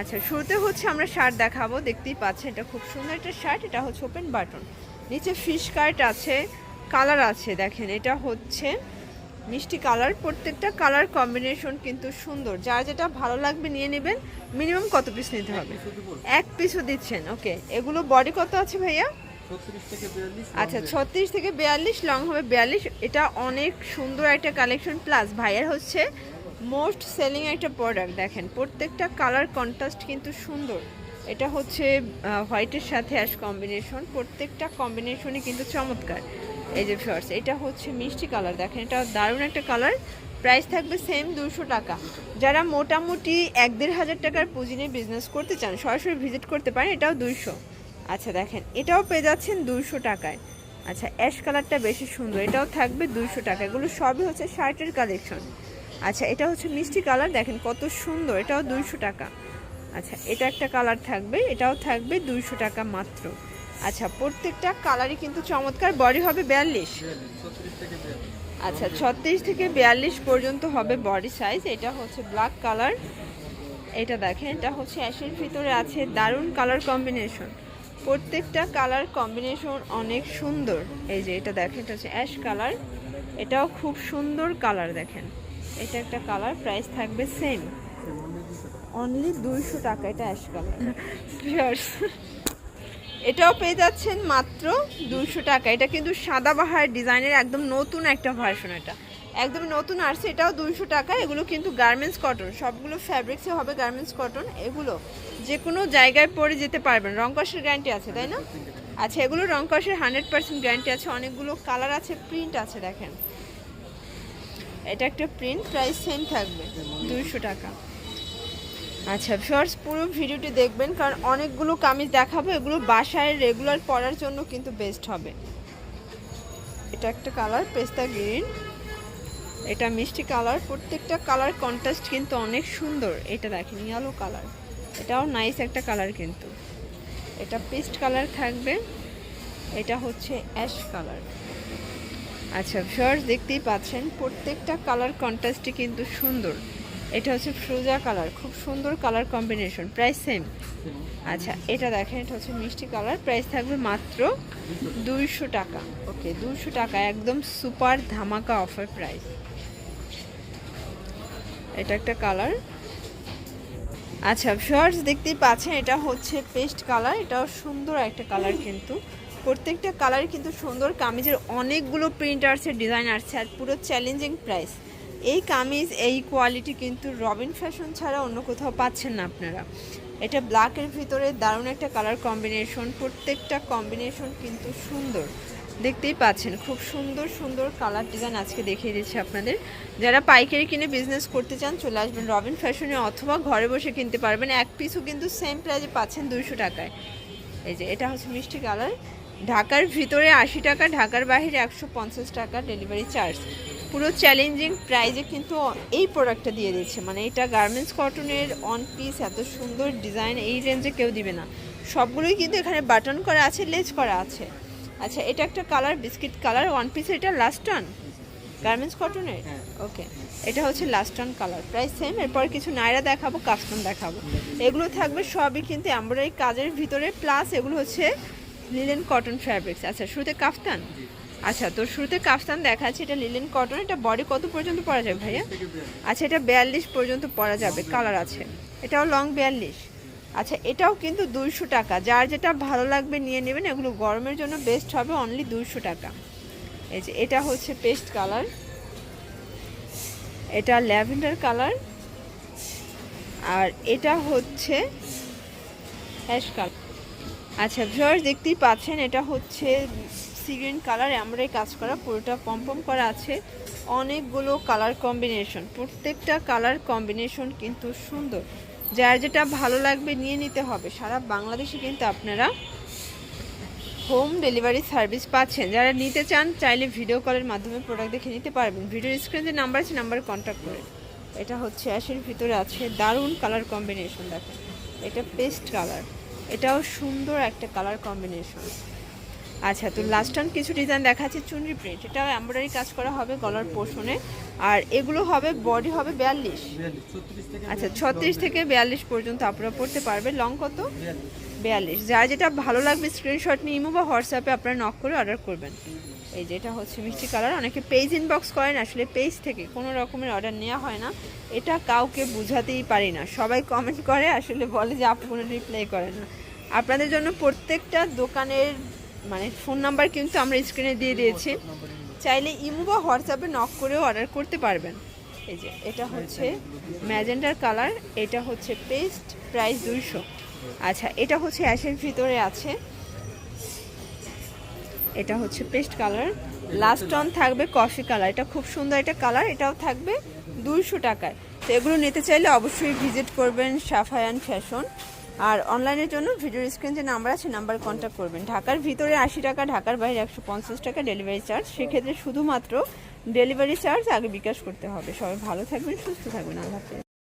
আচ্ছা শুরুতে হচ্ছে আমরা শার্ট দেখাবো দেখতেই পাচ্ছেন এটা খুব সুন্দর একটা শার্ট এটা হচ্ছে ওপেন বাটন নিচে ফিশ কার্ট আছে কালার আছে দেখেন এটা হচ্ছে মিষ্টি কালার প্রত্যেকটা কালার কম্বিনেশন কিন্তু সুন্দর। যার যেটা ভালো লাগবে নিয়ে নেবেন মিনিমাম কত পিস নিতে হবে? এক পিসও দিচ্ছেন ওকে এগুলো বডি কত আছে ভাইয়া? আচ্ছা ছত্রিশ থেকে বিয়াল্লিশ লং হবে বিয়াল্লিশ এটা অনেক সুন্দর একটা কালেকশন প্লাস ভাইয়ার হচ্ছে মোস্ট সেলিং একটা প্রোডাক্ট, দেখেন। প্রত্যেকটা কালার কন্ট্রাস্ট কিন্তু সুন্দর। এটা হচ্ছে হোয়াইটের সাথে অ্যাশ কম্বিনেশন। প্রত্যেকটা কম্বিনেশনই কিন্তু চমৎকার। এই যে ফার্স এটা হচ্ছে মিষ্টি কালার। দেখেন, এটা দারুণ একটা কালার। প্রাইস থাকবে সেম দুশো টাকা। যারা মোটামুটি এক দেড় হাজার টাকার পুঁজি নিয়ে বিজনেস করতে চান, সরাসরি ভিজিট করতে পারেন, এটাও দুইশো। আচ্ছা দেখেন, এটাও পেয়ে যাচ্ছেন দুইশো টাকায়। আচ্ছা অ্যাশ কালারটা বেশি সুন্দর, এটাও থাকবে দুইশো টাকা। এগুলো সবই হচ্ছে শার্টের কালেকশন আচ্ছা এটা হচ্ছে মিষ্টি কালার, দেখেন কত সুন্দর, এটাও দুইশো টাকা। আচ্ছা এটা একটা কালার থাকবে, এটাও থাকবে দুইশো টাকা মাত্র। আচ্ছা প্রত্যেকটা কালারই কিন্তু চমৎকার, বডি হবে বিয়াল্লিশ। আচ্ছা ছত্রিশ থেকে বিয়াল্লিশ পর্যন্ত হবে বডি সাইজ, এটা হচ্ছে ব্ল্যাক কালার। এটা দেখেন, এটা হচ্ছে অ্যাশের ভিতরে আছে, দারুণ কালার কম্বিনেশন। প্রত্যেকটা কালার কম্বিনেশন অনেক সুন্দর। এই যে, এটা দেখেন, এটা হচ্ছে অ্যাশ কালার, এটাও খুব সুন্দর কালার, দেখেন। এটা একটা কালার প্রাইস থাকবে সেম অনলি দুইশো টাকা এটা অ্যাশ কালার এটাও পেয়ে যাচ্ছেন মাত্র দুশো টাকা। এটা কিন্তু সাদাবাহার ডিজাইনের, একদম নতুন একটা ভার্সন এটা। একদম নতুন আসছে, এটাও দুইশো টাকা। এগুলো কিন্তু গার্মেন্টস কটন সবগুলো ফ্যাব্রিক্সে হবে গার্মেন্টস কটন এগুলো যে কোনো জায়গায় পরে যেতে পারবেন। রংকশের গ্যারান্টি আছে, তাই না? আচ্ছা এগুলো রংকশের হান্ড্রেড পার্সেন্ট গ্যারান্টি আছে। অনেকগুলো কালার আছে প্রিন্ট আছে, দেখেন। এটা একটা প্রিন্ট প্রাইস সেম থাকবে। দুশো টাকা। আচ্ছা ফার্স্ট পুরো ভিডিওটি দেখবেন কারণ অনেকগুলো কামিজ দেখাবো এগুলো বাসায় রেগুলার পরার জন্য কিন্তু বেস্ট হবে। এটা একটা কালার পেস্তা গ্রিন এটা মিষ্টি কালার প্রত্যেকটা কালার কন্ট্রাস্ট কিন্তু অনেক সুন্দর। এটা দেখেন ইয়েলো কালার এটাও নাইস একটা কালার কিন্তু। এটা পেস্ট কালার থাকবে। এটা হচ্ছে অ্যাশ কালার আচ্ছা ফার্স্ট দেখতেই পাচ্ছেন, প্রত্যেকটা কালার কন্ট্রাস্টই কিন্তু সুন্দর। এটা হচ্ছে ফ্রোজা কালার খুব সুন্দর কালার কম্বিনেশন প্রাইস সেম আচ্ছা এটা দেখেন, এটা হচ্ছে মিষ্টি কালার প্রাইস থাকবে মাত্র দুইশো টাকা। ওকে দুইশো টাকা, একদম সুপার ধামাকা অফার প্রাইস এটা একটা কালার আচ্ছা শর্টস দেখতেই পাচ্ছেন, এটা হচ্ছে পেস্ট কালার এটাও সুন্দর একটা কালার কিন্তু। প্রত্যেকটা কালার কিন্তু সুন্দর। কামিজের অনেকগুলো প্রিন্ট আসছে ডিজাইন আসছে আর পুরো চ্যালেঞ্জিং প্রাইস এই কামিজ, এই কোয়ালিটি কিন্তু রবিন ফ্যাশন ছাড়া অন্য কোথাও পাচ্ছেন না আপনারা। এটা ব্ল্যাকের ভিতরে দারুণ একটা কালার কম্বিনেশন প্রত্যেকটা কম্বিনেশন কিন্তু সুন্দর। দেখতেই পাচ্ছেন, খুব সুন্দর সুন্দর কালার ডিজাইন আজকে দেখিয়ে দিচ্ছি আপনাদের। যারা পাইকারি কিনে বিজনেস করতে চান, চলে আসবেন রবিন ফ্যাশনে অথবা ঘরে বসে কিনতে পারবেন। এক পিসও কিন্তু সেম প্রাইজে পাচ্ছেন দুইশো টাকায়। এই যে, এটা হচ্ছে মিষ্টি কালার ঢাকার ভিতরে আশি টাকা ঢাকার বাইরে একশো পঞ্চাশ টাকা ডেলিভারি চার্জ পুরো চ্যালেঞ্জিং প্রাইজে কিন্তু এই প্রোডাক্টটা দিয়ে দিচ্ছে। মানে এটা গার্মেন্টস কটনের অন পিস এত সুন্দর ডিজাইন এই রেঞ্জে কেউ দিবে না। সবগুলোই কিন্তু এখানে বাটন করা আছে লেজ করা আছে। আচ্ছা এটা একটা colour biscuit colour one piece এটা লাস্ট টান গার্মেন্টস কটনের। ওকে এটা হচ্ছে লাস্ট টান কালার প্রাইস সেম এরপর কিছু নাইরা দেখাবো কাস্টম দেখাবো। এগুলো থাকবে সবই কিন্তু এমব্রয়ডারি কাজের ভিতরে প্লাস এগুলো হচ্ছে লিলেন কটন ফ্যাব্রিক্স আচ্ছা শুরুতে কাফতান? আচ্ছা তো শুরুতে কাফতান দেখাচ্ছে এটা লিলেন কটন এটা বডি কত পর্যন্ত পরা যাবে ভাইয়া? আচ্ছা এটা বিয়াল্লিশ পর্যন্ত পরা যাবে কালার আছে। এটাও লং বিয়াল্লিশ। আচ্ছা এটাও কিন্তু দুইশো টাকা। যার যেটা ভালো লাগবে নিয়ে নেবেন এগুলো গরমের জন্য বেস্ট হবে অনলি দুইশো টাকা। এই যে এটা হচ্ছে পেস্ট কালার এটা ল্যাভেন্ডার কালার আর এটা হচ্ছে অ্যাশ কালার আচ্ছা ভিউয়ার্স দেখতেই পাচ্ছেন, এটা হচ্ছে সিগ্রিন কালার আমরাই কাজ করা, পুরোটা পম্পম করা আছে। অনেকগুলো কালার কম্বিনেশন প্রত্যেকটা কালার কম্বিনেশন কিন্তু সুন্দর। যার যেটা ভালো লাগবে নিয়ে নিতে হবে। সারা বাংলাদেশে কিন্তু আপনারা হোম ডেলিভারি সার্ভিস পাচ্ছেন। যারা নিতে চান, চাইলে ভিডিও কলের মাধ্যমে প্রোডাক্ট দেখে নিতে পারবেন। ভিডিও স্ক্রিনে যে নাম্বার আছে নাম্বারে কন্ট্যাক্ট করে। এটা হচ্ছে অ্যাশের ভিতরে আছে দারুণ কালার কম্বিনেশন দেখেন। এটা পেস্ট কালার এটাও সুন্দর একটা কালার কম্বিনেশন আচ্ছা তো লাস্ট টাইম কিছু ডিজাইন দেখাচ্ছে চুনরি প্রিন্ট এটা এমব্রয়ডারি কাজ করা হবে গলার পোষণে। আর এগুলো হবে বডি হবে বিয়াল্লিশ। আচ্ছা ছত্রিশ থেকে বিয়াল্লিশ পর্যন্ত আপনারা পড়তে পারবে লং কত? বিয়াল্লিশ। যা যার যেটা ভালো লাগবে স্ক্রিনশট নিয়ে ইমো বা হোয়াটসঅ্যাপে আপনারা নক করে অর্ডার করবেন। এই যেটা হচ্ছে মিষ্টি কালার। অনেকে পেজ ইনবক্স করেন আসলে পেজ থেকে কোনো রকমের অর্ডার নেওয়া হয় না। এটা কাউকে বুঝাতেই পারি না। সবাই কমেন্ট করে আসলে বলে যে আপনি কোনো রিপ্লাই করে না। আপনাদের জন্য প্রত্যেকটা দোকানের মানে ফোন নাম্বার কিন্তু আমরা স্ক্রিনে দিয়ে দিয়েছি। চাইলে ইমো বা হোয়াটসঅ্যাপে নক করেও অর্ডার করতে পারবেন। এই যে এটা হচ্ছে ম্যাজেন্ডার কালার এটা হচ্ছে পেস্ট প্রাইস দুইশো। আচ্ছা এটা হচ্ছে অ্যাশের ভিতরে আছে। এটা হচ্ছে পেস্ট কালার। লাস্ট অন থাকবে কফি কালার এটা খুব সুন্দর একটা কালার এটাও থাকবে দুইশো টাকায়। তো এগুলো নিতে চাইলে অবশ্যই ভিজিট করবেন সাফায়ান ফ্যাশন আর অনলাইনের জন্য ভিডিও স্ক্রিন যে নাম্বার আছে নাম্বার কন্ট্যাক্ট করবেন। ঢাকার ভিতরে আশি টাকা, ঢাকার বাইরে একশো পঞ্চাশ টাকা ডেলিভারি চার্জ সেক্ষেত্রে শুধুমাত্র ডেলিভারি চার্জ আগে বিকাশ করতে হবে। সবাই ভালো থাকবেন, সুস্থ থাকবেন। আল্লাহ